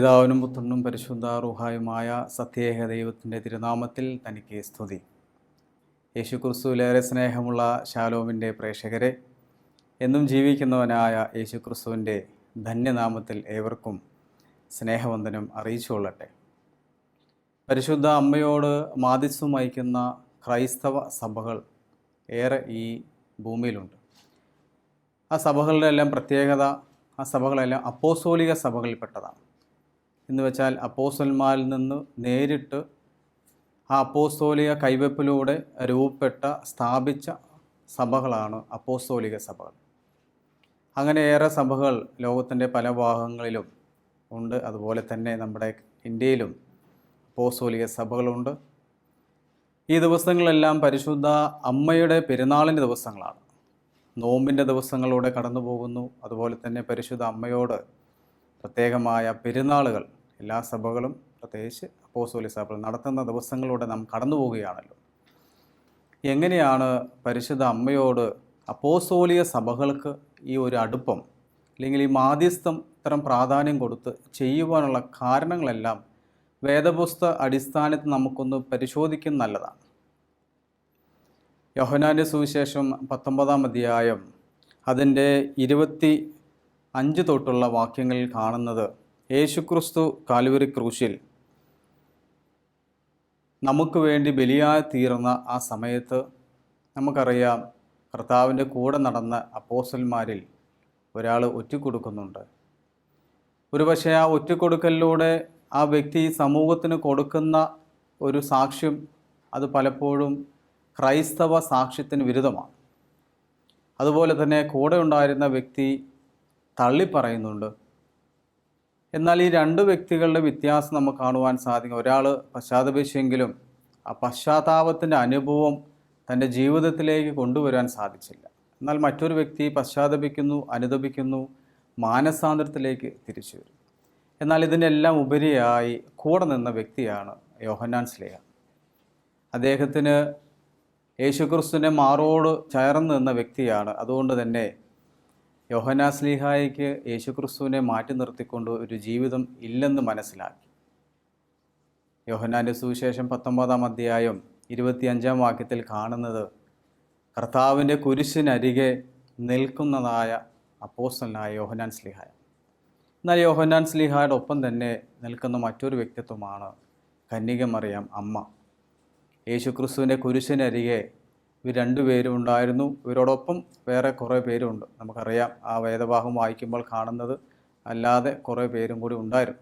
പിതാവിനും പുത്രനും പരിശുദ്ധ റുഹായുമായ സത്യേക ദൈവത്തിന്റെ തിരുനാമത്തിൽ തനിക്ക് സ്തുതി. യേശു ക്രിസ്തുവിലേറെ സ്നേഹമുള്ള ശാലോമിന്റെ പ്രേക്ഷകരെ എന്നും ജീവിക്കുന്നവനായ യേശു ക്രിസ്തുവിന്റെ ധന്യനാമത്തിൽ ഏവർക്കും സ്നേഹവന്ദനം അറിയിച്ചുകൊള്ളട്ടെ. പരിശുദ്ധ അമ്മയോട് മാതിസ്വം വഹിക്കുന്ന ക്രൈസ്തവ സഭകൾ ഏറെ ഈ ഭൂമിയിലുണ്ട്. ആ സഭകളുടെ എല്ലാം പ്രത്യേകത ആ സഭകളെല്ലാം അപ്പോസോലിക സഭകളിൽപ്പെട്ടതാണ്. എന്ന് വെച്ചാൽ അപ്പോസ്റ്റന്മാരിൽ നിന്ന് നേരിട്ട് ആ അപ്പോസ്തോലിക കൈവെപ്പിലൂടെ രൂപപ്പെട്ട സ്ഥാപിച്ച സഭകളാണ് അപ്പോസ്തോലിക സഭകൾ. അങ്ങനെ ഏറെ സഭകൾ ലോകത്തിന്റെ പല ഭാഗങ്ങളിലും ഉണ്ട്. അതുപോലെ തന്നെ നമ്മുടെ ഇന്ത്യയിലും അപ്പോസ്തോലിക സഭകളുണ്ട്. ഈ ദിവസങ്ങളെല്ലാം പരിശുദ്ധ അമ്മയുടെ പെരുന്നാളിന്റെ ദിവസങ്ങളാണ്. നോമ്പിന്റെ ദിവസങ്ങളിലൂടെ കടന്നു പോകുന്നു അതുപോലെ തന്നെ പരിശുദ്ധ അമ്മയോട് പ്രത്യേകമായ പെരുന്നാളുകൾ എല്ലാ സഭകളും പ്രത്യേകിച്ച് അപ്പോസോലി സഭകൾ നടത്തുന്ന ദിവസങ്ങളിലൂടെ നാം കടന്നു പോവുകയാണല്ലോ. എങ്ങനെയാണ് പരിശുദ്ധ അമ്മയോട് അപ്പോസോലിയ സഭകൾക്ക് ഈ ഒരു അടുപ്പം അല്ലെങ്കിൽ ഈ മാധ്യസ്ഥം ഇത്തരം പ്രാധാന്യം കൊടുത്ത് ചെയ്യുവാനുള്ള കാരണങ്ങളെല്ലാം വേദപുസ്ത അടിസ്ഥാനത്തിൽ നമുക്കൊന്ന് പരിശോധിക്കുന്ന നല്ലതാണ്. യോഹനാന്റെ സുവിശേഷം പത്തൊമ്പതാം അധ്യായം അതിന്റെ ഇരുപത്തി അഞ്ച് തൊട്ടുള്ള വാക്യങ്ങളിൽ കാണുന്നത് യേശുക്രിസ്തു കാലുവരി ക്രൂശിൽ. നമുക്ക് വേണ്ടി ബലിയായി തീർന്ന ആ സമയത്ത് നമുക്കറിയാം കർത്താവിന്റെ കൂടെ നടന്ന അപ്പോസന്മാരിൽ ഒരാൾ ഒറ്റിക്കൊടുക്കുന്നുണ്ട്. ഒരുപക്ഷെ ആ ഒറ്റിക്കൊടുക്കലിലൂടെ ആ വ്യക്തി സമൂഹത്തിന് കൊടുക്കുന്ന ഒരു സാക്ഷ്യം അത് പലപ്പോഴും ക്രൈസ്തവ സാക്ഷ്യത്തിന് വിരുദ്ധമാണ്. അതുപോലെ തന്നെ കൂടെ ഉണ്ടായിരുന്ന വ്യക്തി തള്ളിപ്പറയുന്നുണ്ട്. എന്നാൽ ഈ രണ്ട് വ്യക്തികളുടെ വ്യത്യാസം നമുക്ക് കാണുവാൻ സാധിക്കും. ഒരാൾ പശ്ചാത്തപിച്ചെങ്കിലും ആ പശ്ചാത്താപത്തിന്റെ അനുഭവം തന്റെ ജീവിതത്തിലേക്ക് കൊണ്ടുവരാൻ സാധിച്ചില്ല. എന്നാൽ മറ്റൊരു വ്യക്തി പശ്ചാത്തപിക്കുന്നു അനുദപിക്കുന്നു മാനസാന്തരത്തിലേക്ക് തിരിച്ചു വരും. എന്നാൽ ഇതിനെല്ലാം ഉപരിയായി കൂടെ നിന്ന വ്യക്തിയാണ് യോഹന്നാൻ സ്ലേഹ. അദ്ദേഹത്തിന് യേശുക്രിസ്തുവിനെ മാറോട് ചേർന്ന് നിന്ന വ്യക്തിയാണ്. അതുകൊണ്ട് തന്നെ യോഹനാ സ്ലീഹായിക്ക് യേശുക്രിസ്തുവിനെ മാറ്റി നിർത്തിക്കൊണ്ട് ഒരു ജീവിതം ഇല്ലെന്ന് മനസ്സിലാക്കി. യോഹനാന്റെ സുവിശേഷം പത്തൊമ്പതാം അധ്യായം ഇരുപത്തിയഞ്ചാം വാക്യത്തിൽ കാണുന്നത് കർത്താവിന്റെ കുരിശിനരികെ നിൽക്കുന്നതായ അപ്പോസ്റ്റലായ യോഹനാൻ സ്ലിഹായ. എന്നാൽ യോഹനാൻ സ്ലിഹായുടെ ഒപ്പം തന്നെ നിൽക്കുന്ന മറ്റൊരു വ്യക്തിത്വമാണ് കന്യകമറിയാം അമ്മ. യേശുക്രിസ്തുവിന്റെ കുരിശിനരികെ ഇവർ രണ്ടുപേരും ഉണ്ടായിരുന്നു. ഇവരോടൊപ്പം വേറെ കുറേ പേരുണ്ട്. നമുക്കറിയാം ആ വേദഭാഗം വായിക്കുമ്പോൾ കാണുന്നത് അല്ലാതെ കുറേ പേരും കൂടി ഉണ്ടായിരുന്നു.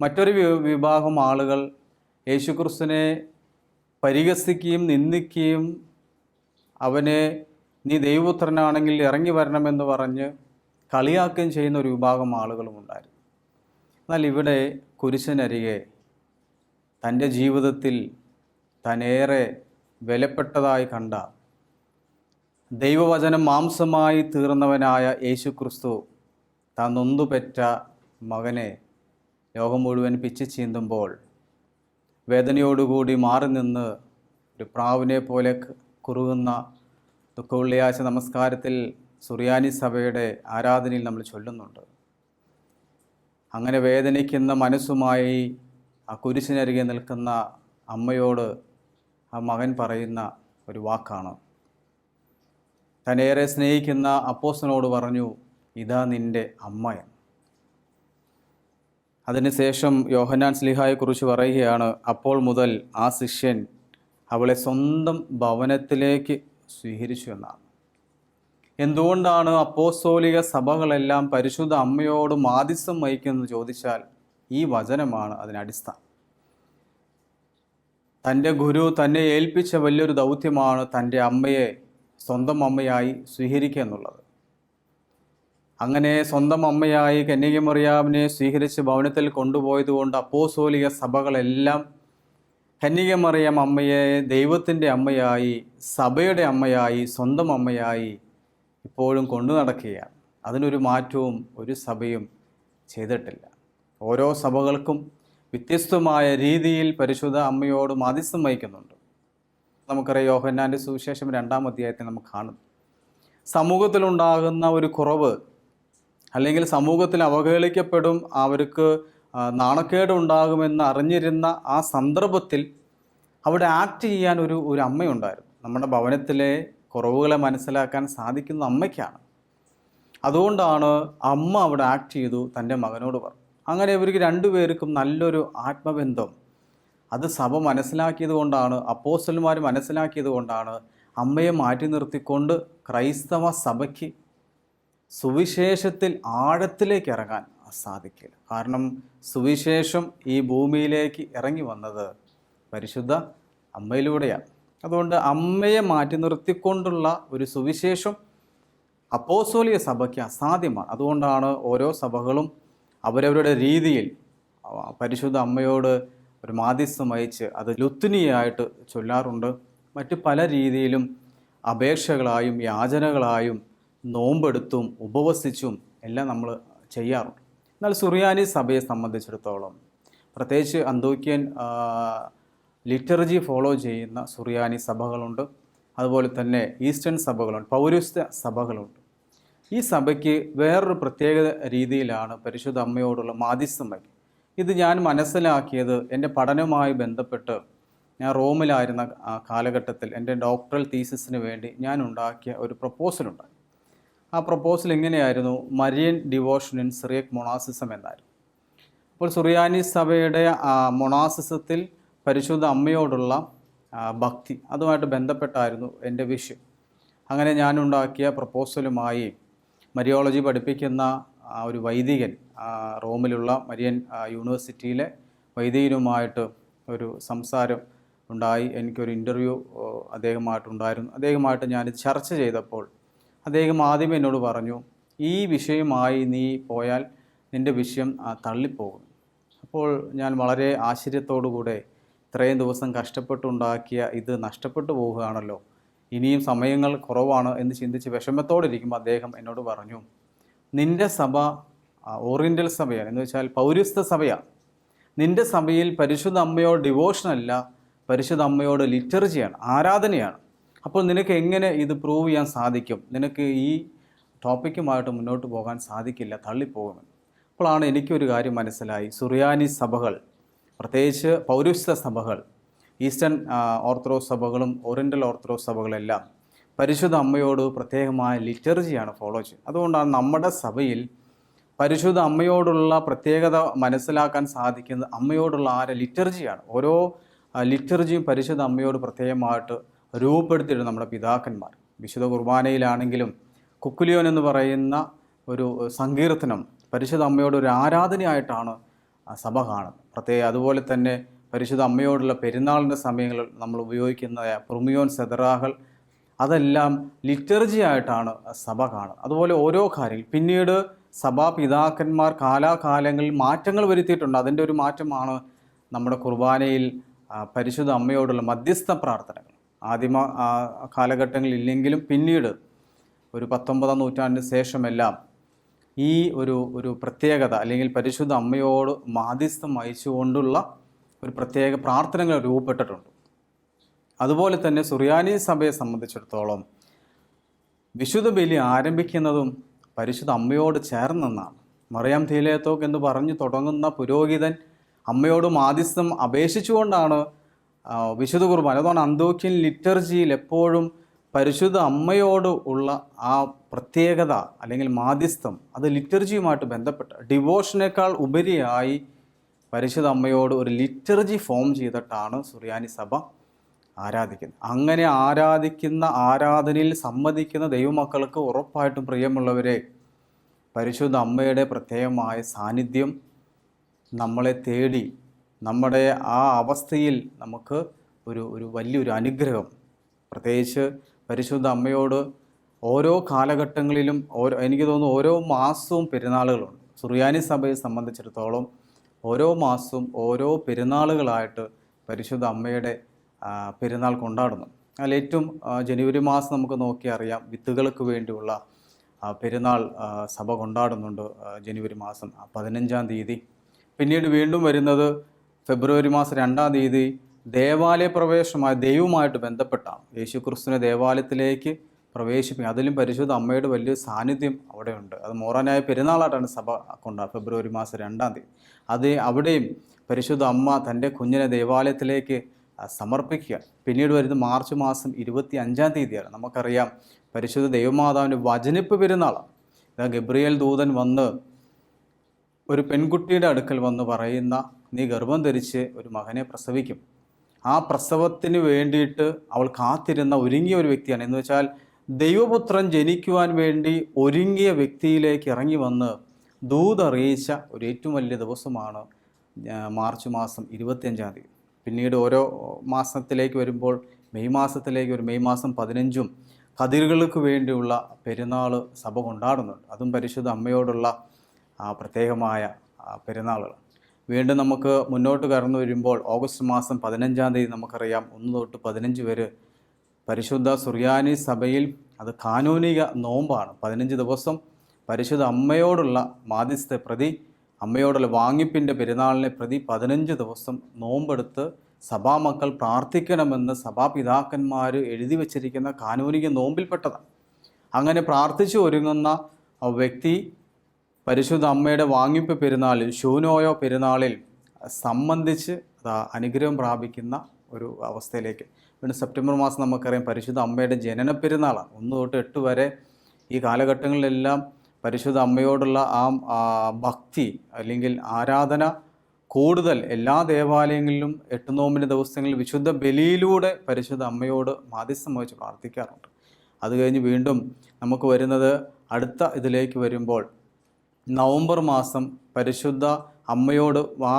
മറ്റൊരു വിഭാഗം ആളുകൾ യേശുക്രിസ്തുവിനെ പരിഹസിക്കുകയും നിന്ദിക്കുകയും അവനെ നീ ദൈവപുത്രനാണെങ്കിൽ ഇറങ്ങി വരണമെന്ന് പറഞ്ഞ് കളിയാക്കുകയും ചെയ്യുന്ന ഒരു വിഭാഗം ആളുകളും ഉണ്ടായിരുന്നു. എന്നാൽ ഇവിടെ കുരിശനരികെ തന്റെ ജീവിതത്തിൽ തനേറെ വിലപ്പെട്ടതായി കണ്ട ദൈവവചനം മാംസമായി തീർന്നവനായ യേശു ക്രിസ്തു താൻ നൊന്തുപെറ്റ മകനെ ലോകം മുഴുവൻ പിച്ചു ചീന്തുമ്പോൾ വേദനയോടുകൂടി മാറി നിന്ന് ഒരു പ്രാവിനെ പോലെ കുറുകുന്ന ദുഃഖവെള്ളിയാഴ്ച നമസ്കാരത്തിൽ സുറിയാനി സഭയുടെ ആരാധനയിൽ നമ്മൾ ചൊല്ലുന്നുണ്ട്. അങ്ങനെ വേദനിക്കുന്ന മനസ്സുമായി ആ കുരിശിനരികെ നിൽക്കുന്ന അമ്മയോട് ആ മകൻ പറയുന്ന ഒരു വാക്കാണ്. തന്നേറെ സ്നേഹിക്കുന്ന അപ്പോസനോട് പറഞ്ഞു ഇതാ നിന്റെ അമ്മ അതിനുശേഷം യോഹനാൻ സ്ലിഹായെക്കുറിച്ച് പറയുകയാണ് അപ്പോൾ മുതൽ ആ ശിഷ്യൻ അവളെ സ്വന്തം ഭവനത്തിലേക്ക് സ്വീകരിച്ചു എന്നാണ്. എന്തുകൊണ്ടാണ് അപ്പോസ്തോലിക സഭകളെല്ലാം പരിശുദ്ധ അമ്മയോട് മാതിസം വഹിക്കുന്നത്? ചോദിച്ചാൽ ഈ വചനമാണ് അതിനടിസ്ഥാനം തന്റെ ഗുരു തന്നെ ഏൽപ്പിച്ച വലിയൊരു ദൗത്യമാണ് തന്റെ അമ്മയെ സ്വന്തം അമ്മയായി സ്വീകരിക്കുക എന്നുള്ളത്. അങ്ങനെ സ്വന്തം അമ്മയായി കന്യകമറിയാമിനെ സ്വീകരിച്ച് ഭവനത്തിൽ കൊണ്ടുപോയതുകൊണ്ട് അപ്പോസോലിക സഭകളെല്ലാം കന്യകമറിയാം അമ്മയെ ദൈവത്തിന്റെ അമ്മയായി സഭയുടെ അമ്മയായി സ്വന്തം അമ്മയായി ഇപ്പോഴും കൊണ്ടു നടക്കുകയാണ്. അതിനൊരു മാറ്റവും ഒരു സഭയും ചെയ്തിട്ടില്ല. ഓരോ സഭകൾക്കും വ്യത്യസ്തമായ രീതിയിൽ പരിശുദ്ധ അമ്മയോട് മാധ്യസ്ഥം വഹിക്കുന്നുണ്ട്. നമുക്കറിയാം യോഹന്നാന്റെ സുവിശേഷം രണ്ടാം അധ്യായത്തിൽ നമുക്ക് കാണും സമൂഹത്തിലുണ്ടാകുന്ന ഒരു കുറവ് അല്ലെങ്കിൽ സമൂഹത്തിൽ അവഹേളിക്കപ്പെടും അവർക്ക് നാണക്കേട് ഉണ്ടാകുമെന്ന് അറിഞ്ഞിരുന്ന ആ സന്ദർഭത്തിൽ അവിടെ ആക്ട് ചെയ്യാൻ ഒരു ഒരു അമ്മയുണ്ടായിരുന്നു. നമ്മുടെ ഭവനത്തിലെ കുറവുകളെ മനസ്സിലാക്കാൻ സാധിക്കുന്ന അമ്മയ്ക്കാണ്. അതുകൊണ്ടാണ് അമ്മ അവിടെ ആക്ട് ചെയ്തു തന്റെ മകനോട് പറഞ്ഞു. അങ്ങനെ ഇവർക്ക് രണ്ടുപേർക്കും നല്ലൊരു ആത്മബന്ധം. അത് സഭ മനസ്സിലാക്കിയത് കൊണ്ടാണ് അപ്പോസ്റ്റന്മാർ മനസ്സിലാക്കിയത് കൊണ്ടാണ് അമ്മയെ മാറ്റി നിർത്തിക്കൊണ്ട് ക്രൈസ്തവ സഭയ്ക്ക് സുവിശേഷത്തിൽ ആഴത്തിലേക്ക് ഇറങ്ങാൻ സാധിക്കില്ല കാരണം സുവിശേഷം ഈ ഭൂമിയിലേക്ക് ഇറങ്ങി വന്നത് പരിശുദ്ധ അമ്മയിലൂടെയാണ്. അതുകൊണ്ട് അമ്മയെ മാറ്റി നിർത്തിക്കൊണ്ടുള്ള ഒരു സുവിശേഷം അപ്പോസോലിയ സഭയ്ക്ക് അസാധ്യമാണ്. അതുകൊണ്ടാണ് ഓരോ സഭകളും അവരവരുടെ രീതിയിൽ പരിശുദ്ധ അമ്മയോട് ഒരു മാധ്യസ്ഥം വഹിച്ച് അത് ലുത്തിനിയായിട്ട് ചൊല്ലാറുണ്ട്. മറ്റ് പല രീതിയിലും അപേക്ഷകളായും യാചനകളായും നോമ്പെടുത്തും ഉപവസിച്ചും എല്ലാം നമ്മൾ ചെയ്യാറുണ്ട്. എന്നാൽ സുറിയാനി സഭയെ സംബന്ധിച്ചിടത്തോളം പ്രത്യേകിച്ച് അന്തോക്യൻ ലിറ്റർജി ഫോളോ ചെയ്യുന്ന സുറിയാനി സഭകളുണ്ട്. അതുപോലെ തന്നെ ഈസ്റ്റേൺ സഭകളുണ്ട് പൗരസ്ത്യ സഭകളുണ്ട്. ഈ സഭയ്ക്ക് വേറൊരു പ്രത്യേക രീതിയിലാണ് പരിശുദ്ധ അമ്മയോടുള്ള മാധ്യസ്ഥം വയ്ക്കുക ഇത് ഞാൻ മനസ്സിലാക്കിയത് എന്റെ പഠനവുമായി ബന്ധപ്പെട്ട് ഞാൻ റോമിലായിരുന്ന കാലഘട്ടത്തിൽ എന്റെ ഡോക്ടറൽ തീസിസിന് വേണ്ടി ഞാൻ ഉണ്ടാക്കിയ ഒരു പ്രപ്പോസലുണ്ടായി ആ പ്രപ്പോസൽ എങ്ങനെയായിരുന്നു? Marian devotion in Syriac monasticism എന്നായിരുന്നു. അപ്പോൾ സുറിയാനി സഭയുടെ മൊണാസിസത്തിൽ പരിശുദ്ധ അമ്മയോടുള്ള ഭക്തി അതുമായിട്ട് ബന്ധപ്പെട്ടായിരുന്നു എന്റെ വിഷയം. അങ്ങനെ ഞാനുണ്ടാക്കിയ പ്രപ്പോസലുമായി മരിയോളജി പഠിപ്പിക്കുന്ന ഒരു വൈദികൻ റോമിലുള്ള മരിയൻ യൂണിവേഴ്സിറ്റിയിലെ വൈദികനുമായിട്ട് ഒരു സംസാരം ഉണ്ടായി. എനിക്കൊരു ഇന്റർവ്യൂ അദ്ദേഹമായിട്ടുണ്ടായിരുന്നു. അദ്ദേഹമായിട്ട് ഞാൻ ചർച്ച ചെയ്തപ്പോൾ അദ്ദേഹം ആദ്യം എന്നോട് പറഞ്ഞു ഈ വിഷയമായി നീ പോയാൽ നിന്റെ വിഷയം തള്ളിപ്പോകും. അപ്പോൾ ഞാൻ വളരെ ആശ്ചര്യത്തോടുകൂടെ ഇത്രയും ദിവസം കഷ്ടപ്പെട്ടുണ്ടാക്കിയ ഇത് നഷ്ടപ്പെട്ടു പോവുകയാണല്ലോ. ഇനിയും സമയങ്ങൾ കുറവാണ് എന്ന് ചിന്തിച്ച് വിഷമത്തോടിരിക്കുമ്പോൾ അദ്ദേഹം എന്നോട് പറഞ്ഞു നിന്റെ സഭ ഓറിയന്റൽ സഭയാണ്. എന്ന് വെച്ചാൽ പൗരസ്ത സഭയാണ് നിന്റെ സഭയിൽ പരിശുദ്ധ അമ്മയോട് ഡിവോഷനല്ല പരിശുദ്ധ അമ്മയോട് ലിറ്റർജിയാണ് ആരാധനയാണ്. അപ്പോൾ നിനക്ക് എങ്ങനെ ഇത് പ്രൂവ് ചെയ്യാൻ സാധിക്കും? നിനക്ക് ഈ ടോപ്പിക്കുമായിട്ട് മുന്നോട്ട് പോകാൻ സാധിക്കില്ല തള്ളിപ്പോകുമെന്ന്. അപ്പോഴാണ് എനിക്കൊരു കാര്യം മനസ്സിലായി. സുറിയാനി സഭകൾ പ്രത്യേകിച്ച് പൗരസ്ത സഭകൾ ഈസ്റ്റേൺ ഓർത്തഡോക്സ് സഭകളും ഓറിയന്റൽ ഓർത്തഡോക്സ് സഭകളെല്ലാം പരിശുദ്ധ അമ്മയോട് പ്രത്യേകമായ ലിറ്റർജിയാണ് ഫോളോ ചെയ്യുന്നത്. അതുകൊണ്ടാണ് നമ്മുടെ സഭയിൽ പരിശുദ്ധ അമ്മയോടുള്ള പ്രത്യേകത മനസ്സിലാക്കാൻ സാധിക്കുന്നത് അമ്മയോടുള്ള ആരെ ലിറ്റർജിയാണ്. ഓരോ ലിറ്റർജിയും പരിശുദ്ധ അമ്മയോട് പ്രത്യേകമായിട്ട് രൂപപ്പെടുത്തിയിട്ടുണ്ട് നമ്മുടെ പിതാക്കന്മാർ. വിശുദ്ധ കുർബാനയിലാണെങ്കിലും കുക്കുലിയോൻ എന്ന് പറയുന്ന ഒരു സങ്കീർത്തനം പരിശുദ്ധ അമ്മയോട് ഒരു ആരാധനയായിട്ടാണ് സഭ കാണുന്നത്. പ്രത്യേക അതുപോലെ തന്നെ പരിശുദ്ധ അമ്മയോടുള്ള പെരുന്നാളിന്റെ സമയങ്ങളിൽ നമ്മൾ ഉപയോഗിക്കുന്ന പ്രുമിയോൻ സെതറാഹൽ അതെല്ലാം ലിറ്റർജി ആയിട്ടാണ് സഭ കാണുന്നത്. അതുപോലെ ഓരോ കാര്യങ്ങൾ. പിന്നീട് സഭാ പിതാക്കന്മാർ കാലാകാലങ്ങളിൽ മാറ്റങ്ങൾ വരുത്തിയിട്ടുണ്ട്. അതിന്റെ ഒരു മാറ്റമാണ് നമ്മുടെ കുർബാനയിൽ പരിശുദ്ധ അമ്മയോടുള്ള മധ്യസ്ഥ പ്രാർത്ഥനകൾ. ആദിമ കാലഘട്ടങ്ങളിൽ ഇല്ലെങ്കിലും പിന്നീട് ഒരു പത്തൊമ്പതാം നൂറ്റാണ്ടിന് ശേഷമെല്ലാം ഈ ഒരു ഒരു പ്രത്യേകത അല്ലെങ്കിൽ പരിശുദ്ധ അമ്മയോട് മാധ്യസ്ഥം വഹിച്ചുകൊണ്ടുള്ള ഒരു പ്രത്യേക പ്രാർത്ഥനകൾ രൂപപ്പെട്ടിട്ടുണ്ട്. അതുപോലെ തന്നെ സുറിയാനി സഭയെ സംബന്ധിച്ചിടത്തോളം വിശുദ്ധ ബലി ആരംഭിക്കുന്നതും പരിശുദ്ധ അമ്മയോട് ചേർന്നെന്നാണ്. മറിയാം തീലേത്തോക്ക് എന്ന് പറഞ്ഞു തുടങ്ങുന്ന പുരോഹിതൻ അമ്മയോട് മാധ്യസ്ഥം അപേക്ഷിച്ചുകൊണ്ടാണ് വിശുദ്ധ കുർബാന. അതുകൊണ്ട് അന്തോക്യൻ ലിറ്റർജിയിൽ എപ്പോഴും പരിശുദ്ധ അമ്മയോട് ഉള്ള ആ പ്രത്യേകത അല്ലെങ്കിൽ മാധ്യസ്ഥം അത് ലിറ്റർജിയുമായിട്ട് ബന്ധപ്പെട്ട ഡിവോഷനേക്കാൾ ഉപരിയായി പരിശുദ്ധ അമ്മയോട് ഒരു ലിറ്റർജി ഫോം ചെയ്തിട്ടാണ് സുറിയാനി സഭ ആരാധിക്കുന്നത്. അങ്ങനെ ആരാധിക്കുന്ന ആരാധനയിൽ സമ്മതിക്കുന്ന ദൈവമക്കൾക്ക് ഉറപ്പായിട്ടും പ്രിയമുള്ളവരെ പരിശുദ്ധ അമ്മയുടെ പ്രത്യേകമായ സാന്നിധ്യം നമ്മളെ തേടി നമ്മുടെ ആ അവസ്ഥയിൽ നമുക്ക് ഒരു ഒരു വലിയൊരു അനുഗ്രഹം. പ്രത്യേകിച്ച് പരിശുദ്ധ അമ്മയോട് ഓരോ കാലഘട്ടങ്ങളിലും ഓരോ എനിക്ക് തോന്നുന്നു ഓരോ മാസവും പെരുന്നാളുകളുണ്ട്. സുറിയാനി സഭയെ സംബന്ധിച്ചിടത്തോളം ഓരോ മാസവും ഓരോ പെരുന്നാളുകളായിട്ട് പരിശുദ്ധ അമ്മയുടെ പെരുന്നാൾ കൊണ്ടാടുന്നു. അതിൽ ഏറ്റവും ജനുവരി മാസം നമുക്ക് നോക്കി അറിയാം. വിത്തുകൾക്ക് വേണ്ടിയുള്ള പെരുന്നാൾ സഭ കൊണ്ടാടുന്നുണ്ട് ജനുവരി മാസം പതിനഞ്ചാം തീയതി. പിന്നീട് വീണ്ടും വരുന്നത് ഫെബ്രുവരി മാസം രണ്ടാം തീയതി ദേവാലയ പ്രവേശമായ ദൈവവുമായിട്ട് ബന്ധപ്പെട്ടാണ്. യേശു ക്രിസ്തുവിനെ ദേവാലയത്തിലേക്ക് പ്രവേശിപ്പിക്കും. അതിലും പരിശുദ്ധ അമ്മയുടെ വലിയ സാന്നിധ്യം അവിടെയുണ്ട്. അത് മോറാനായ പെരുന്നാളായിട്ടാണ് സഭ കൊണ്ട ഫെബ്രുവരി മാസം രണ്ടാം തീയതി. അത് അവിടെയും പരിശുദ്ധ അമ്മ തന്റെ കുഞ്ഞിനെ ദേവാലയത്തിലേക്ക് സമർപ്പിക്കുക. പിന്നീട് വരുന്നത് മാർച്ച് മാസം ഇരുപത്തി അഞ്ചാം തീയതിയാണ്. നമുക്കറിയാം പരിശുദ്ധ ദൈവമാതാവിന്റെ വചനിപ്പ് പെരുന്നാളാണ്. ഇതാ ഗബ്രിയേൽ ദൂതൻ വന്ന് ഒരു പെൺകുട്ടിയുടെ അടുക്കൽ വന്ന് പറയുന്ന നീ ഗർഭം ധരിച്ച് ഒരു മകനെ പ്രസവിക്കും. ആ പ്രസവത്തിന് വേണ്ടിയിട്ട് അവൾ കാത്തിരുന്ന ഒരുങ്ങിയ ഒരു വ്യക്തിയാണ്. എന്ന് വെച്ചാൽ ദൈവപുത്രൻ ജനിക്കുവാൻ വേണ്ടി ഒരുങ്ങിയ വ്യക്തിയിലേക്ക് ഇറങ്ങി വന്ന് ദൂതറിയിച്ച ഒരു ഏറ്റവും വലിയ ദിവസമാണ് മാർച്ച് മാസം ഇരുപത്തിയഞ്ചാം തീയതി. പിന്നീട് ഓരോ മാസത്തിലേക്ക് വരുമ്പോൾ മെയ് മാസത്തിലേക്ക് ഒരു മെയ് മാസം പതിനഞ്ചും കതിരുകൾക്ക് വേണ്ടിയുള്ള പെരുന്നാൾ സഭ കൊണ്ടാടുന്നുണ്ട്. അതും പരിശുദ്ധ അമ്മയോടുള്ള പ്രത്യേകമായ പെരുന്നാളുകൾ. വീണ്ടും നമുക്ക് മുന്നോട്ട് കടന്നു വരുമ്പോൾ ഓഗസ്റ്റ് മാസം പതിനഞ്ചാം തീയതി നമുക്കറിയാം ഒന്ന് തൊട്ട് പതിനഞ്ച് വരെ പരിശുദ്ധ സുറിയാനി സഭയിൽ അത് കാനൂനിക നോമ്പാണ്. പതിനഞ്ച് ദിവസം പരിശുദ്ധ അമ്മയോടുള്ള മാധ്യസ്ഥ പ്രതി അമ്മയോടുള്ള വാങ്ങിപ്പിന്റെ പെരുന്നാളിനെ പ്രതി പതിനഞ്ച് ദിവസം നോമ്പെടുത്ത് സഭാമക്കൾ പ്രാർത്ഥിക്കണമെന്ന് സഭാപിതാക്കന്മാർ എഴുതി വച്ചിരിക്കുന്ന കാനൂനിക നോമ്പിൽപ്പെട്ടതാണ്. അങ്ങനെ പ്രാർത്ഥിച്ചു ഒരുങ്ങുന്ന വ്യക്തി പരിശുദ്ധ അമ്മയുടെ വാങ്ങിപ്പ് പെരുന്നാളിൽ ഷൂനോയോ പെരുന്നാളിൽ സംബന്ധിച്ച് അനുഗ്രഹം പ്രാപിക്കുന്ന ഒരു അവസ്ഥയിലേക്ക് പിന്നെ സെപ്റ്റംബർ മാസം നമുക്കറിയാം പരിശുദ്ധ അമ്മയുടെ ജനന പെരുന്നാളാണ്. ഒന്ന് തൊട്ട് എട്ട് വരെ ഈ കാലഘട്ടങ്ങളിലെല്ലാം പരിശുദ്ധ അമ്മയോടുള്ള ആ ഭക്തി അല്ലെങ്കിൽ ആരാധന കൂടുതൽ എല്ലാ ദേവാലയങ്ങളിലും എട്ട് നോമ്പിന്റെ ദിവസങ്ങളിൽ വിശുദ്ധ ബലിയിലൂടെ പരിശുദ്ധ അമ്മയോട് മാധ്യസ്ഥം വഹിച്ച് പ്രാർത്ഥിക്കാറുണ്ട്. അത് കഴിഞ്ഞ് വീണ്ടും നമുക്ക് വരുന്നത് അടുത്ത ഇതിലേക്ക് വരുമ്പോൾ നവംബർ മാസം പരിശുദ്ധ അമ്മയോട് ആ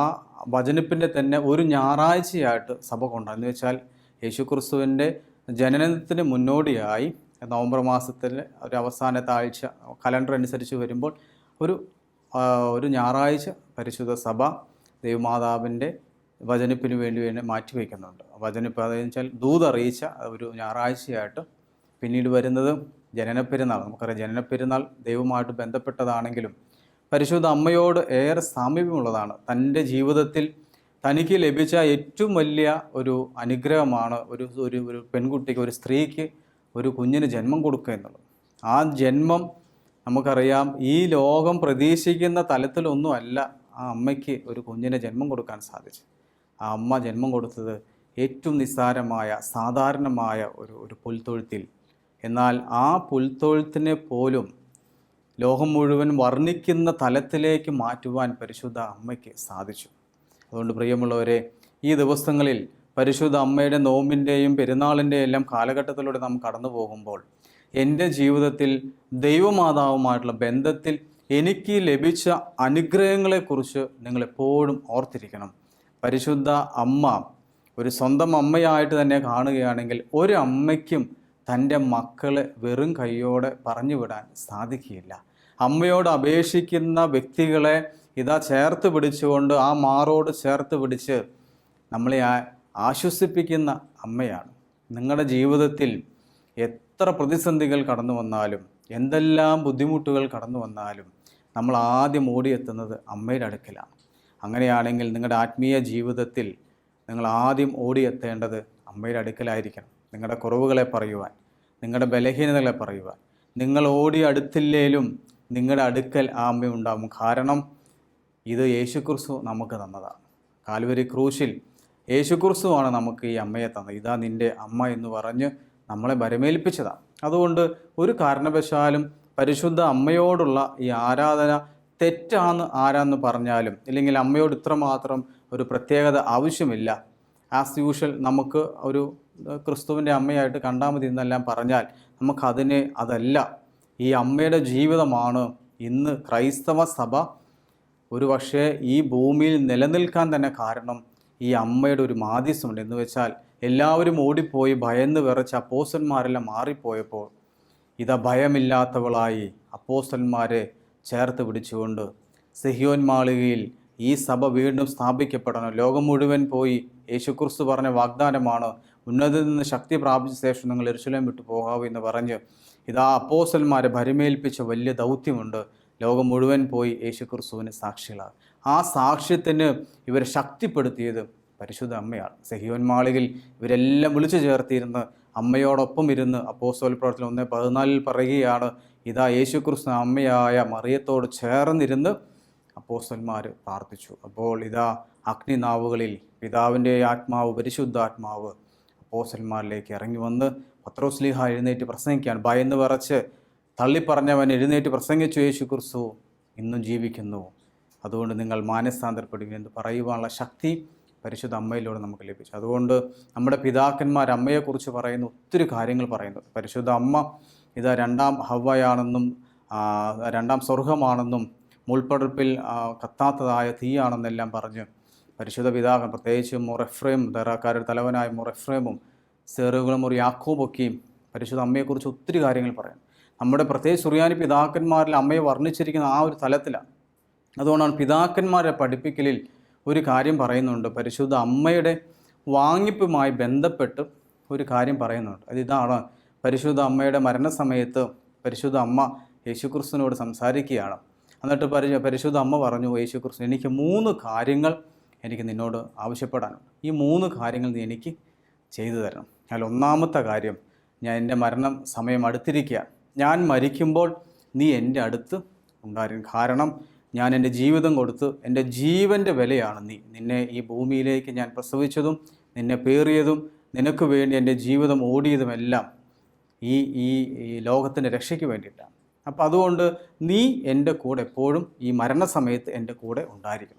വചനപ്പിന്റെ തന്നെ ഒരു ഞായറാഴ്ചയായിട്ട് സഭ കൊണ്ടാണ് എന്ന് വെച്ചാൽ യേശുക്രിസ്തുവിന്റെ ജനനത്തിന് മുന്നോടിയായി നവംബർ മാസത്തിൽ ഒരു അവസാനത്തെ ആഴ്ച കലണ്ടർ അനുസരിച്ച് വരുമ്പോൾ ഒരു ഒരു ഞായറാഴ്ച പരിശുദ്ധ സഭ ദൈവമാതാവിന്റെ വചനിപ്പിന് വേണ്ടി വേണ്ടി മാറ്റിവെക്കുന്നുണ്ട്. വചനിപ്പ് അതെന്ന് വെച്ചാൽ ദൂതറിയിച്ച ഒരു ഞായറാഴ്ചയായിട്ട് പിന്നീട് വരുന്നത് ജനനപ്പെരുന്നാൾ നമുക്കറിയാം ജനനപ്പെരുന്നാൾ ദൈവമായിട്ട് ബന്ധപ്പെട്ടതാണെങ്കിലും പരിശുദ്ധ അമ്മയോട് ഏറെ സാമീപ്യമുള്ളതാണ്. തന്റെ ജീവിതത്തിൽ തനിക്ക് ലഭിച്ച ഏറ്റവും വലിയ ഒരു അനുഗ്രഹമാണ് ഒരു ഒരു ഒരു പെൺകുട്ടിക്ക് ഒരു സ്ത്രീക്ക് ഒരു കുഞ്ഞിന് ജന്മം കൊടുക്കുക എന്നുള്ളത്. ആ ജന്മം നമുക്കറിയാം ഈ ലോകം പ്രതീക്ഷിക്കുന്ന തലത്തിലൊന്നുമല്ല ആ അമ്മയ്ക്ക് ഒരു കുഞ്ഞിനെ ജന്മം കൊടുക്കാൻ സാധിച്ചു ആ അമ്മ ജന്മം കൊടുത്തത് ഏറ്റവും നിസ്സാരമായ സാധാരണമായ ഒരു ഒരു പുൽത്തൊഴുത്തിൽ. എന്നാൽ ആ പുൽത്തൊഴുത്തിനെ പോലും ലോകം മുഴുവൻ വർണിക്കുന്ന തലത്തിലേക്ക് മാറ്റുവാൻ പരിശുദ്ധ അമ്മയ്ക്ക് സാധിച്ചു. അതുകൊണ്ട് പ്രിയമുള്ളവരെ ഈ ദിവസങ്ങളിൽ പരിശുദ്ധ അമ്മയുടെ നോമ്പിന്റെയും പെരുന്നാളിന്റെയും എല്ലാം കാലഘട്ടത്തിലൂടെ നാം കടന്നു പോകുമ്പോൾ എന്റെ ജീവിതത്തിൽ ദൈവമാതാവുമായിട്ടുള്ള ബന്ധത്തിൽ എനിക്ക് ലഭിച്ച അനുഗ്രഹങ്ങളെക്കുറിച്ച് നിങ്ങളെപ്പോഴും ഓർത്തിരിക്കണം. പരിശുദ്ധ അമ്മ ഒരു സ്വന്തം അമ്മയായിട്ട് തന്നെ കാണുകയാണെങ്കിൽ ഒരു അമ്മയ്ക്കും തന്റെ മക്കളെ വെറും കൈയോടെ പറഞ്ഞു വിടാൻ സാധിക്കുകയില്ല. അമ്മയോട് അപേക്ഷിക്കുന്ന വ്യക്തികളെ ഇതാ ചേർത്ത് പിടിച്ചുകൊണ്ട് ആ മാറോട് ചേർത്ത് പിടിച്ച് നമ്മളെ ആശ്വസിപ്പിക്കുന്ന അമ്മയാണ്. നിങ്ങളുടെ ജീവിതത്തിൽ എത്ര പ്രതിസന്ധികൾ കടന്നു വന്നാലും എന്തെല്ലാം ബുദ്ധിമുട്ടുകൾ കടന്നു വന്നാലും നമ്മൾ ആദ്യം ഓടിയെത്തുന്നത് അമ്മയുടെ അടുക്കലാണ്. അങ്ങനെയാണെങ്കിൽ നിങ്ങളുടെ ആത്മീയ ജീവിതത്തിൽ നിങ്ങൾ ആദ്യം ഓടിയെത്തേണ്ടത് അമ്മയുടെ അടുക്കലായിരിക്കണം. നിങ്ങളുടെ കുറവുകളെ പറയുവാൻ നിങ്ങളുടെ ബലഹീനതകളെ പറയുവാൻ. നിങ്ങൾ ഓടി അടുത്തില്ലേലും നിങ്ങളുടെ അടുക്കൽ ആ അമ്മ ഉണ്ടാകും കാരണം ഇത് യേശുക്രിസ്തു നമുക്ക് തന്നതാണ്. കാൽവരി ക്രൂശിൽ യേശുക്രിസ്തുവാണ് നമുക്ക് ഈ അമ്മയെ തന്നത്. ഇതാ നിന്റെ അമ്മ എന്ന് പറഞ്ഞ് നമ്മളെ വരമേൽപ്പിച്ചതാണ് അതുകൊണ്ട് ഒരു കാരണവശാലും പരിശുദ്ധ അമ്മയോടുള്ള ഈ ആരാധന തെറ്റാന്ന് ആരാന്ന് പറഞ്ഞാലും ഇല്ലെങ്കിൽ അമ്മയോട് ഇത്രമാത്രം ഒരു പ്രത്യേകത ആവശ്യമില്ല. ആസ് യൂഷ്വൽ നമുക്ക് ഒരു ക്രിസ്തുവിന്റെ അമ്മയായിട്ട് കണ്ടാൽ മതി എന്നെല്ലാം പറഞ്ഞാൽ നമുക്കതിനെ അതല്ല. ഈ അമ്മയുടെ ജീവിതമാണ് ഇന്ന് ക്രൈസ്തവ സഭ ഒരു പക്ഷേ ഈ ഭൂമിയിൽ നിലനിൽക്കാൻ തന്നെ കാരണം ഈ അമ്മയുടെ ഒരു മാധ്യസ്ഥമുണ്ട്. എന്ന് വെച്ചാൽ എല്ലാവരും ഓടിപ്പോയി ഭയന്ന് വിറച്ച് അപ്പോസന്മാരെല്ലാം മാറിപ്പോയപ്പോൾ ഇതാ ഭയമില്ലാത്തവളായി അപ്പോസ്റ്റന്മാരെ ചേർത്ത് പിടിച്ചുകൊണ്ട് സെഹിയോൻ മാളികയിൽ ഈ സഭ വീണ്ടും സ്ഥാപിക്കപ്പെടണം. ലോകം മുഴുവൻ പോയി യേശുക്രിസ്തു പറഞ്ഞ വാഗ്ദാനമാണ് ഉന്നതിൽ നിന്ന് ശക്തി പ്രാപിച്ച ശേഷം നിങ്ങൾ എരുശലേം വിട്ടു പോകാവൂ എന്ന് പറഞ്ഞ് ഇതാ അപ്പോസന്മാരെ ഭരമേൽപ്പിച്ച വലിയ ദൗത്യമുണ്ട്. ലോകം മുഴുവൻ പോയി യേശുക്രിസ്തുവിന് സാക്ഷികളാണ്. ആ സാക്ഷ്യത്തിന് ഇവർ ശക്തിപ്പെടുത്തിയത് പരിശുദ്ധ അമ്മയാണ്. സെഹിയോൻ മാളികയിൽ ഇവരെല്ലാം വിളിച്ചു ചേർത്തിരുന്ന് അമ്മയോടൊപ്പം ഇരുന്ന് അപ്പോസ്തല പ്രവർത്തനം ഒന്ന് പതിനാലിൽ പറയുകയാണ് ഇതാ യേശുക്രിസ്തു അമ്മയായ മറിയത്തോട് ചേർന്നിരുന്ന് അപ്പോസ്തന്മാർ പ്രാർത്ഥിച്ചു. അപ്പോൾ ഇതാ അഗ്നിനാവുകളിൽ പിതാവിന്റെ ആത്മാവ് പരിശുദ്ധാത്മാവ് അപ്പോസ്തന്മാരിലേക്ക് ഇറങ്ങി വന്ന് പത്രോസ്ലിഹ എഴുന്നേറ്റ് പ്രസംഗിക്കുകയാണ്. ഭയന്ന് വിറച്ച് തള്ളിപ്പറഞ്ഞവൻ എഴുന്നേറ്റ് പ്രസംഗിച്ചു യേശു ക്രിസ്തു ഇന്നും ജീവിക്കുന്നു. അതുകൊണ്ട് നിങ്ങൾ മാനസാന്തരപ്പെടുക എന്ന് പറയുവാനുള്ള ശക്തി പരിശുദ്ധ അമ്മയിലൂടെ നമുക്ക് ലഭിച്ചു. അതുകൊണ്ട് നമ്മുടെ പിതാക്കന്മാർ അമ്മയെക്കുറിച്ച് പറയുന്ന ഒത്തിരി കാര്യങ്ങൾ പറയുന്നു. പരിശുദ്ധ അമ്മ ഇത് രണ്ടാം ഹവ്വയാണെന്നും രണ്ടാം സ്വർഗമാണെന്നും മുൾപ്പടർപ്പിൽ ആ, കത്താത്തതായ തീയാണെന്നെല്ലാം പറഞ്ഞ് പരിശുദ്ധ പിതാക്കൻ പ്രത്യേകിച്ച് മൊറഫ്രേം ദറാക്കാരുടെ തലവനായ മൊറഫ്രേമും സെറുകളും ഒരു യാക്കോബൊക്കെയും പരിശുദ്ധ അമ്മയെക്കുറിച്ച് ഒത്തിരി കാര്യങ്ങൾ പറയാം നമ്മുടെ പ്രത്യേകിച്ച് സുറിയാനി പിതാക്കന്മാരിൽ അമ്മയെ വർണിച്ചിരിക്കുന്ന ആ ഒരു തലത്തിലാണ്. അതുകൊണ്ടാണ് പിതാക്കന്മാരെ പഠിപ്പിക്കലിൽ ഒരു കാര്യം പറയുന്നുണ്ട്. പരിശുദ്ധ അമ്മയുടെ വാങ്ങിപ്പുമായി ബന്ധപ്പെട്ട് ഒരു കാര്യം പറയുന്നുണ്ട്. അത് ഇതാണ്. പരിശുദ്ധ അമ്മയുടെ മരണസമയത്ത് പരിശുദ്ധ അമ്മ യേശുക്രിസ്തുവിനോട് സംസാരിക്കുകയാണ്. എന്നിട്ട് പരി പരിശുദ്ധ അമ്മ പറഞ്ഞു യേശുക്രിസ്തു എനിക്ക് മൂന്ന് കാര്യങ്ങൾ എനിക്ക് നിന്നോട് ആവശ്യപ്പെടാനുണ്ട്. ഈ മൂന്ന് കാര്യങ്ങൾ നീ എനിക്ക് ചെയ്തു തരണം. അതിൽ ഒന്നാമത്തെ കാര്യം ഞാൻ എന്റെ മരണം സമയം അടുത്തിരിക്കുക ഞാൻ മരിക്കുമ്പോൾ നീ എന്റെ അടുത്ത് ഉണ്ടായിരുന്നു കാരണം ഞാൻ എന്റെ ജീവിതം കൊടുത്ത് എന്റെ ജീവന്റെ വിലയാണ് നീ. നിന്നെ ഈ ഭൂമിയിലേക്ക് ഞാൻ പ്രസവിച്ചതും നിന്നെ പേറിയതും നിനക്ക് വേണ്ടി എന്റെ ജീവിതം ഓടിയതുമെല്ലാം ഈ ഈ ലോകത്തിന്റെ രക്ഷയ്ക്ക് വേണ്ടിയിട്ടാണ്. അപ്പോൾ അതുകൊണ്ട് നീ എന്റെ കൂടെ എപ്പോഴും ഈ മരണസമയത്ത് എന്റെ കൂടെ ഉണ്ടായിരിക്കണം.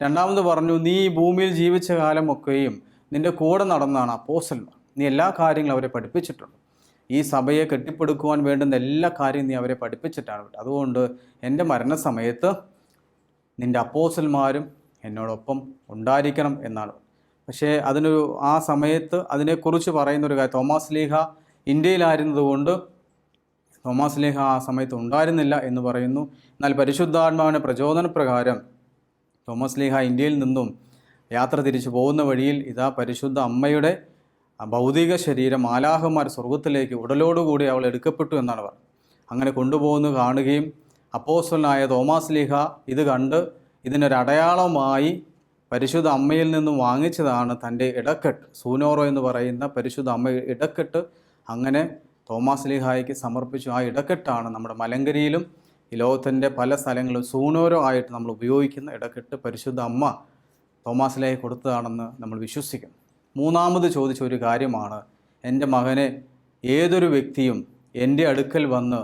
രണ്ടാമത് പറഞ്ഞു നീ ഈ ഭൂമിയിൽ ജീവിച്ച കാലമൊക്കെയും നിന്റെ കൂടെ നടന്നാണ് അപ്പോസന്മാർ നീ എല്ലാ കാര്യങ്ങളും അവരെ പഠിപ്പിച്ചിട്ടുണ്ട്. ഈ സഭയെ കെട്ടിപ്പടുക്കുവാൻ വേണ്ടുന്ന എല്ലാ കാര്യവും നീ അവരെ പഠിപ്പിച്ചിട്ടാണ് വിട്ടത്. അതുകൊണ്ട് എന്റെ മരണസമയത്ത് നിന്റെ അപ്പോസന്മാരും എന്നോടൊപ്പം ഉണ്ടായിരിക്കണം എന്നാണ്. പക്ഷേ അതിനൊരു ആ സമയത്ത് അതിനെക്കുറിച്ച് പറയുന്ന ഒരു കാര്യം തോമസ് ലീഹ ഇന്ത്യയിലായിരുന്നതുകൊണ്ട് തോമസ് ലീഹ ആ സമയത്ത് ഉണ്ടായിരുന്നില്ല എന്ന് പറയുന്നു. എന്നാൽ പരിശുദ്ധാത്മാവിന്റെ പ്രചോദനപ്രകാരം തോമസ് ലീഹ ഇന്ത്യയിൽ നിന്നും യാത്ര തിരിച്ചു പോകുന്ന വഴിയിൽ ഇതാ പരിശുദ്ധ അമ്മയുടെ ഭൗതിക ശരീരം ആലാഹമാർ സ്വർഗത്തിലേക്ക് ഉടലോടുകൂടി അവൾ എടുക്കപ്പെട്ടു എന്നാണ് പറഞ്ഞത്. അങ്ങനെ കൊണ്ടുപോകുന്നു കാണുകയും അപ്പോസ്വലനായ തോമാസ് ലീഹ ഇത് കണ്ട് ഇതിനൊരടയാളമായി പരിശുദ്ധ അമ്മയിൽ നിന്നും വാങ്ങിച്ചതാണ് തന്റെ ഇടക്കെട്ട്. സൂനോറോ എന്ന് പറയുന്ന പരിശുദ്ധ അമ്മ ഇടക്കെട്ട് അങ്ങനെ തോമാസ് ലീഹായ്ക്ക് സമർപ്പിച്ചു. ആ ഇടക്കെട്ടാണ് നമ്മുടെ മലങ്കരിയിലും ഈ ലോകത്തിന്റെ പല സ്ഥലങ്ങളിലും സൂനോരോ ആയിട്ട് നമ്മൾ ഉപയോഗിക്കുന്ന ഇടക്കെട്ട് പരിശുദ്ധ അമ്മ തോമാസ് ലീഹ കൊടുത്തതാണെന്ന് നമ്മൾ വിശ്വസിക്കുന്നു. മൂന്നാമത് ചോദിച്ച ഒരു കാര്യമാണ്. എന്റെ മകനെ ഏതൊരു വ്യക്തിയും എന്റെ അടുക്കൽ വന്ന്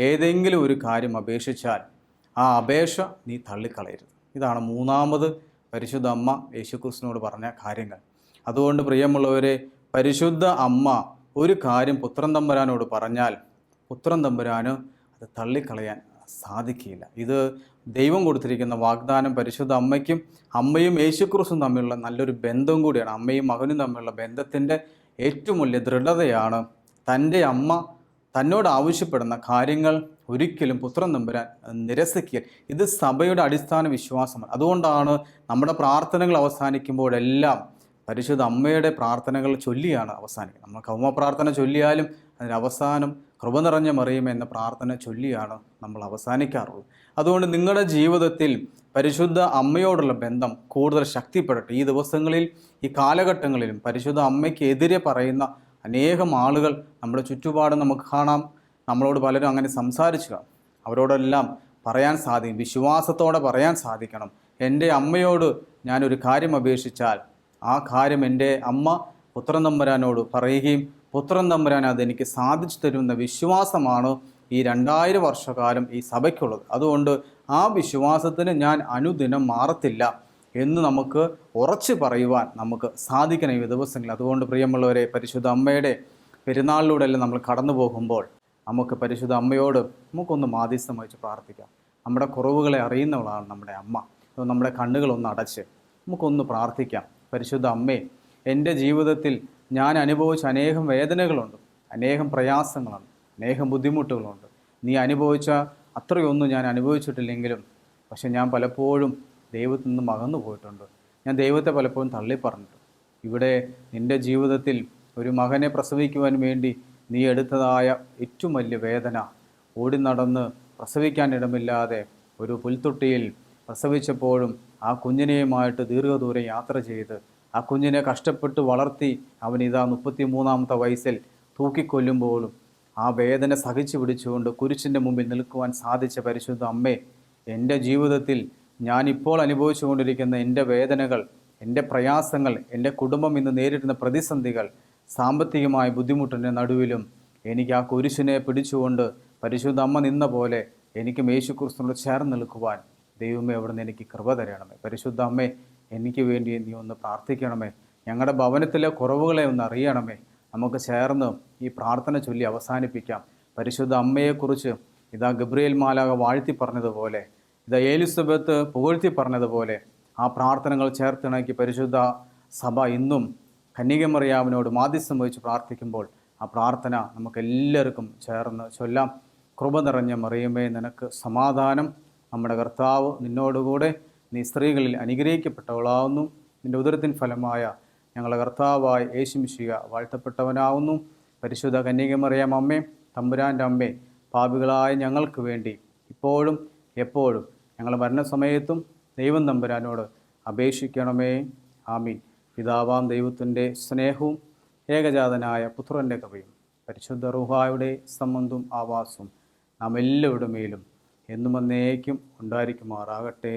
ഏതെങ്കിലും ഒരു കാര്യം അപേക്ഷിച്ചാൽ ആ അപേക്ഷ നീ തള്ളിക്കളയരുത്. ഇതാണ് മൂന്നാമത് പരിശുദ്ധ അമ്മ യേശുക്രിസ്തുവിനോട് പറഞ്ഞ കാര്യങ്ങൾ. അതുകൊണ്ട് പ്രിയമുള്ളവരെ പരിശുദ്ധ അമ്മ ഒരു കാര്യം പുത്രൻ തമ്പുരാനോട് പറഞ്ഞാൽ പുത്രൻ തമ്പുരാന് അത് തള്ളിക്കളയാൻ സാധിക്കില്ല ഇത് ദൈവം കൊടുത്തിരിക്കുന്ന വാഗ്ദാനം പരിശുദ്ധ അമ്മയ്ക്കും അമ്മയും യേശുക്രിസ്തും തമ്മിലുള്ള നല്ലൊരു ബന്ധം കൂടിയാണ്. അമ്മയും മകനും തമ്മിലുള്ള ബന്ധത്തിന്റെ ഏറ്റവും വലിയ ദൃഢതയാണ് തന്റെ അമ്മ. തന്നോട് ആവശ്യപ്പെടുന്ന കാര്യങ്ങൾ ഒരിക്കലും പുത്രൻ നമ്പുരാൻ നിരസിക്കുക ഇത് സഭയുടെ അടിസ്ഥാന വിശ്വാസമാണ്. അതുകൊണ്ടാണ് നമ്മുടെ പ്രാർത്ഥനകൾ അവസാനിക്കുമ്പോഴെല്ലാം പരിശുദ്ധ അമ്മയുടെ പ്രാർത്ഥനകൾ ചൊല്ലിയാണ് അവസാനിക്കുന്നത്. നമ്മൾ കൗമ പ്രാർത്ഥന ചൊല്ലിയാലും അതിന് അവസാനം കൃപ നിറഞ്ഞ മറിയും എന്ന പ്രാർത്ഥന ചൊല്ലിയാണ് നമ്മൾ അവസാനിക്കാറുള്ളത്. അതുകൊണ്ട് നിങ്ങളുടെ ജീവിതത്തിൽ പരിശുദ്ധ അമ്മയോടുള്ള ബന്ധം കൂടുതൽ ശക്തിപ്പെടട്ടെ. ഈ ദിവസങ്ങളിൽ ഈ കാലഘട്ടങ്ങളിലും പരിശുദ്ധ അമ്മയ്ക്കെതിരെ പറയുന്ന അനേകം ആളുകൾ നമ്മുടെ ചുറ്റുപാട് നമുക്ക് കാണാം. നമ്മളോട് പലരും അങ്ങനെ സംസാരിച്ചു അവരോടെല്ലാം പറയാൻ സാധിക്കും. വിശ്വാസത്തോടെ പറയാൻ സാധിക്കണം. എന്റെ അമ്മയോട് ഞാനൊരു കാര്യം അപേക്ഷിച്ചാൽ ആ കാര്യം എന്റെ അമ്മ പുത്രനമ്പരാനോട് പറയുകയും പുത്രൻ തമ്പുരാൻ അതെനിക്ക് സാധിച്ചു തരുന്ന വിശ്വാസമാണ് ഈ രണ്ടായിരം വർഷക്കാലം ഈ സഭയ്ക്കുള്ളത്. അതുകൊണ്ട് ആ വിശ്വാസത്തിന് ഞാൻ അനുദിനം മാറത്തില്ല എന്ന് നമുക്ക് ഉറച്ചു പറയുവാൻ നമുക്ക് സാധിക്കണം ഈ ദിവസങ്ങളിൽ. അതുകൊണ്ട് പ്രിയമുള്ളവരെ പരിശുദ്ധ അമ്മയുടെ പെരുന്നാളിലൂടെല്ലാം നമ്മൾ കടന്നു പോകുമ്പോൾ നമുക്ക് പരിശുദ്ധ അമ്മയോട് നമുക്കൊന്ന് മാധ്യസ്ഥം വഹിച്ച് പ്രാർത്ഥിക്കാം. നമ്മുടെ കുറവുകളെ അറിയുന്നവളാണ് നമ്മുടെ അമ്മ. അപ്പോൾ നമ്മുടെ കണ്ണുകളൊന്ന് അടച്ച് നമുക്കൊന്ന് പ്രാർത്ഥിക്കാം. പരിശുദ്ധ അമ്മേ എന്റെ ജീവിതത്തിൽ ഞാൻ അനുഭവിച്ച അനേകം വേദനകളുണ്ട്. അനേകം പ്രയാസങ്ങളുണ്ട്. അനേകം ബുദ്ധിമുട്ടുകളുണ്ട്. നീ അനുഭവിച്ച അത്രയൊന്നും ഞാൻ അനുഭവിച്ചിട്ടില്ലെങ്കിലും പക്ഷെ ഞാൻ പലപ്പോഴും ദൈവത്തിൽ നിന്ന് മകന്നു പോയിട്ടുണ്ട്. ഞാൻ ദൈവത്തെ പലപ്പോഴും തള്ളിപ്പറഞ്ഞിട്ടുണ്ട്. ഇവിടെ നിന്റെ ജീവിതത്തിൽ ഒരു മകനെ പ്രസവിക്കുവാൻ വേണ്ടി നീ എടുത്തതായ ഏറ്റവും വലിയ വേദന ഓടി നടന്ന് പ്രസവിക്കാനിടമില്ലാതെ ഒരു പുൽത്തൊട്ടിയിൽ പ്രസവിച്ചപ്പോഴും ആ കുഞ്ഞിനെയുമായിട്ട് ദീർഘദൂരം യാത്ര ചെയ്ത് ആ കുഞ്ഞിനെ കഷ്ടപ്പെട്ട് വളർത്തി അവൻ ഇതാ മുപ്പത്തി മൂന്നാമത്തെ വയസ്സിൽ തൂക്കിക്കൊല്ലുമ്പോഴും ആ വേദന സഹിച്ചു പിടിച്ചുകൊണ്ട് കുരിശിന്റെ മുമ്പിൽ നിൽക്കുവാൻ സാധിച്ച പരിശുദ്ധ അമ്മേ എന്റെ ജീവിതത്തിൽ ഞാനിപ്പോൾ അനുഭവിച്ചു കൊണ്ടിരിക്കുന്ന എന്റെ വേദനകൾ എന്റെ പ്രയാസങ്ങൾ എന്റെ കുടുംബം ഇന്ന് നേരിടുന്ന പ്രതിസന്ധികൾ സാമ്പത്തികമായ ബുദ്ധിമുട്ടിന്റെ നടുവിലും എനിക്ക് ആ കുരിശിനെ പിടിച്ചുകൊണ്ട് പരിശുദ്ധ അമ്മ നിന്ന പോലെ എനിക്കും യേശു ക്രിസ്തുനോട് ചേർന്ന് നിൽക്കുവാൻ ദൈവമേ അവിടുന്ന് എനിക്ക് കൃപ തരണമേ. പരിശുദ്ധ അമ്മേ എനിക്ക് വേണ്ടി നീ ഒന്ന് പ്രാർത്ഥിക്കണമേ. ഞങ്ങളുടെ ഭവനത്തിലെ കുറവുകളെ ഒന്ന് അറിയണമേ. നമുക്ക് ചേർന്ന് ഈ പ്രാർത്ഥന ചൊല്ലി അവസാനിപ്പിക്കാം. പരിശുദ്ധ അമ്മയെക്കുറിച്ച് ഇതാ ഗബ്രിയേൽ മാലാക വാഴ്ത്തി പറഞ്ഞതുപോലെ ഇതാ ഏലിസബത്ത് പുകഴ്ത്തി പറഞ്ഞതുപോലെ ആ പ്രാർത്ഥനകൾ ചേർത്തിണക്കി പരിശുദ്ധ സഭ ഇന്നും കന്യകമറിയാവിനോട് മാധ്യസ്ഥം വഹിച്ച് പ്രാർത്ഥിക്കുമ്പോൾ ആ പ്രാർത്ഥന നമുക്കെല്ലാവർക്കും ചേർന്ന് ചൊല്ലാം. കൃപ നിറഞ്ഞ മറിയുമേ നിനക്ക് സമാധാനം. നമ്മുടെ കർത്താവ് നിന്നോടുകൂടെ നീ സ്ത്രീകളിൽ അനുഗ്രഹിക്കപ്പെട്ടവളാവുന്നു. നിന്റെ ഉദരത്തിൻ ഫലമായ ഞങ്ങളുടെ കർത്താവായ യേശുമിശിക വാഴ്ത്തപ്പെട്ടവനാവുന്നു. പരിശുദ്ധ കന്യകമറിയാം അമ്മേ തമ്പുരാന്റെ അമ്മേ പാപികളായ ഞങ്ങൾക്ക് വേണ്ടി ഇപ്പോഴും എപ്പോഴും ഞങ്ങളുടെ മരണസമയത്തും ദൈവം തമ്പുരാനോട് അപേക്ഷിക്കണമേ. ആമീൻ. പിതാവാം ദൈവത്തിന്റെ സ്നേഹവും ഏകജാതനായ പുത്രന്റെ കവിയും പരിശുദ്ധ റുഹായുടെ സംബന്ധവും ആവാസവും നാം എല്ലാവരുടെ മേലും എന്നും എന്നേക്കും ഉണ്ടായിരിക്കുമാറാകട്ടെ.